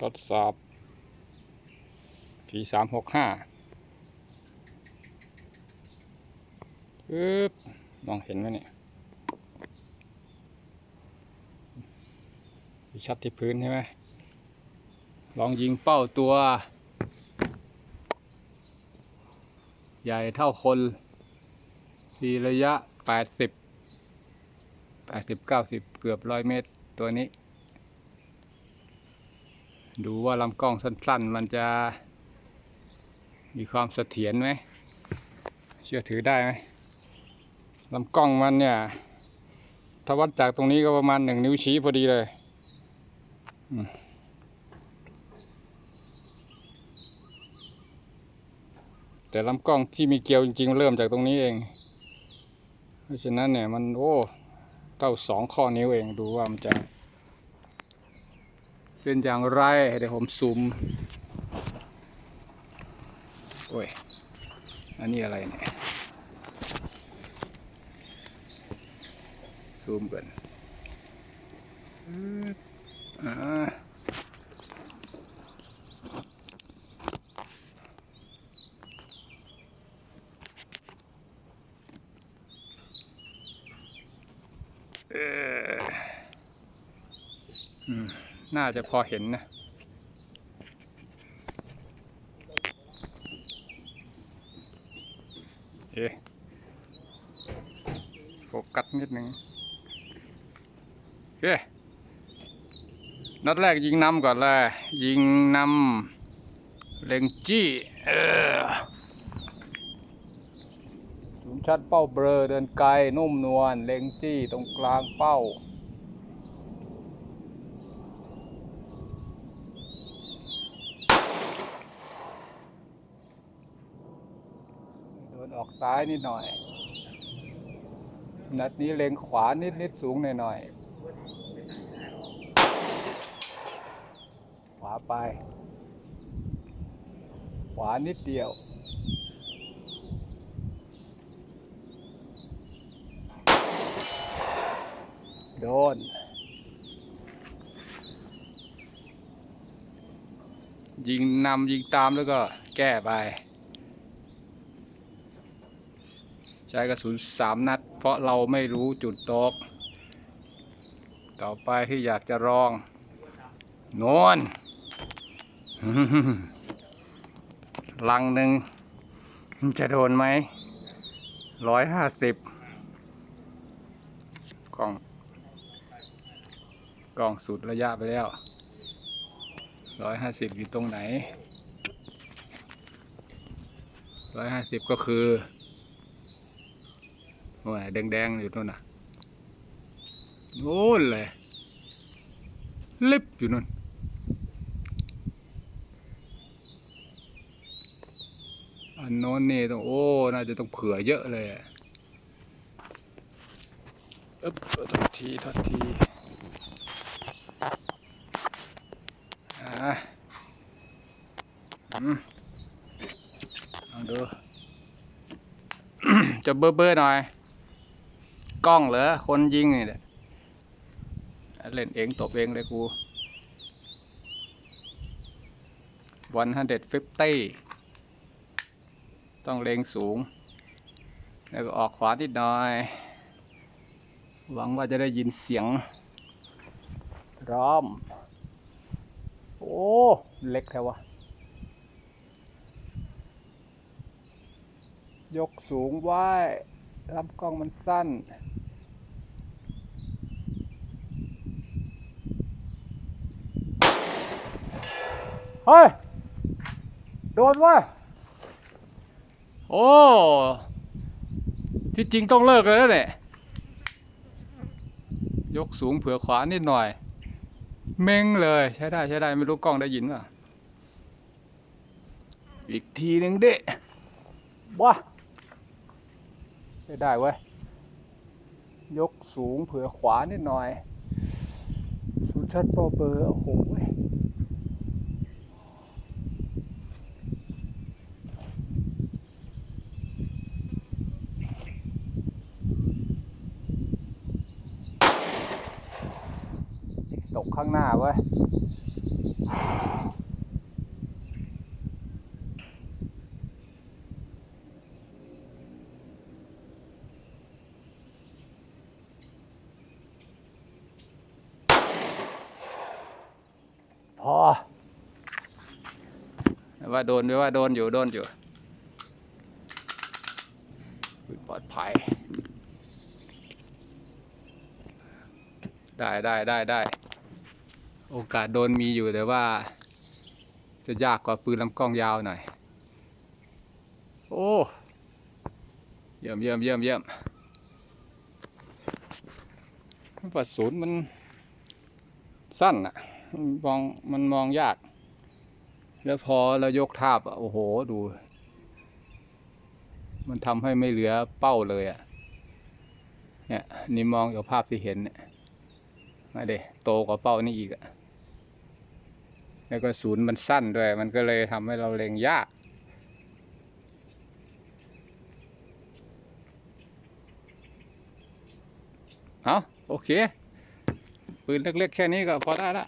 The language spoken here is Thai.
ทดสอบ P สามหกห้าปึ๊บมองเห็นไหมเนี่ยชัดที่พื้นใช่ไหมลองยิงเป้าตัว ใหญ่เท่าคนทีระยะ 80 80 90 เกือบร้อยเมตรตัวนี้ ดูว่าลำกล้องสั้น ๆ มันจะมีความเสถียรไหม เชื่อถือได้ไหมลำกล้องมันเนี่ย ถ้าวัดจากตรงนี้ก็ประมาณหนึ่งนิ้วชี้พอดีเลยแต่ลำกล้องที่มีเกลียวจริงๆ เริ่มจากตรงนี้เอง เพราะฉะนั้นเนี่ยมันโอ้เท่าสองข้อนิ้วเองดูว่ามันจะ เป็นอย่างไรเดี๋ยวผมซูมโอ้ย อันนี้อะไรเนี่ย ซูมกันอืดอ่าเอออืม น่าจะพอเห็นนะโอเคโฟกัสนิดนึงโอเคนัดแรกยิงนำก่อนเลยยิงนำเล็งจี้เออศูนย์ชัดเป้าเบลอเดินไกลนุ่มนวลเล็งจี้ตรงกลางเป้า เดินออก ซ้ายนิดหน่อย นัดนี้เล็งขวานิดนิดสูงหน่อยหน่อยขวาไป ขวานิดเดียว โดน ยิงนำยิงตามแล้วก็แก้ไป ใช้กระสุนสามนัด เพราะเราไม่รู้จุดตก ต่อไปที่อยากจะลองนวนลังหนึ่งจะโดนไหมร้อยห้าสิบกล้องกล้องสุดระยะไปแล้วร้อยห้าสิบอยู่ตรงไหนร้อยห้าสิบก็คือ โอ้ยแดงๆอยู่นู่นน่ะโน่นเลยลิบอยู่นู่นอันโน้นนี่ต้องโอ้น่าจะต้องเผื่อเยอะเลยอึ๊บทัดทีทัดทีอะอืมลองดูจะเบ้อเบ้อๆหน่อย กล้องเหรอ คนยิงนี่แหละเล่นเองตบเองเลยกูวันฮันเด็ดฟิฟตี้ต้องเล็งสูง แล้วก็ออกขวานิดหน่อย หวังว่าจะได้ยินเสียงร้อม โอ้ เล็กแท้วะ ยกสูงไว้ลำกล้องมันสั้น เฮ้ย โดนวะโอ้ ที่จริงต้องเลิกเลยแล้วเนี่ยยกสูงเผื่อขวานิดหน่อย เม้งเลยใช้ได้ใช้ได้ไม่รู้กล้องได้ยินป่ะ อีกทีหนึ่งดิว้าใช้ได้เว้ย ยกสูงเผื่อขวานิดหน่อยสูนย์ชัดโปรเบอร์โอ้โหเว้ยตก ข้างหน้าเว้ยพอว่าโดนไม่ว่าโดนอยู่โดนอยู่ปลอดภัย ได้ได้ได้ได้ โอกาสโดนมีอยู่แต่ว่า จะยากกว่าปืนลำกล้องยาวหน่อย โอ้เยี่ยมเยี่ยมเยี่ยมเยี่ยมกระสุนมันสั้นอะมองมันมองยาก แล้วพอเรายกทาบอะโอ้โหดู มันทำให้ไม่เหลือเป้าเลยอะเนี่ยนี่มองจากภาพที่เห็นเนี่ยมาเดโตกว่าเป้านี่อีกอะ แล้วก็ศูนย์มันสั้นด้วย มันก็เลยทำให้เราเล็งยากเอาโอเค ปืนเล็กๆแค่นี้ก็พอได้ละ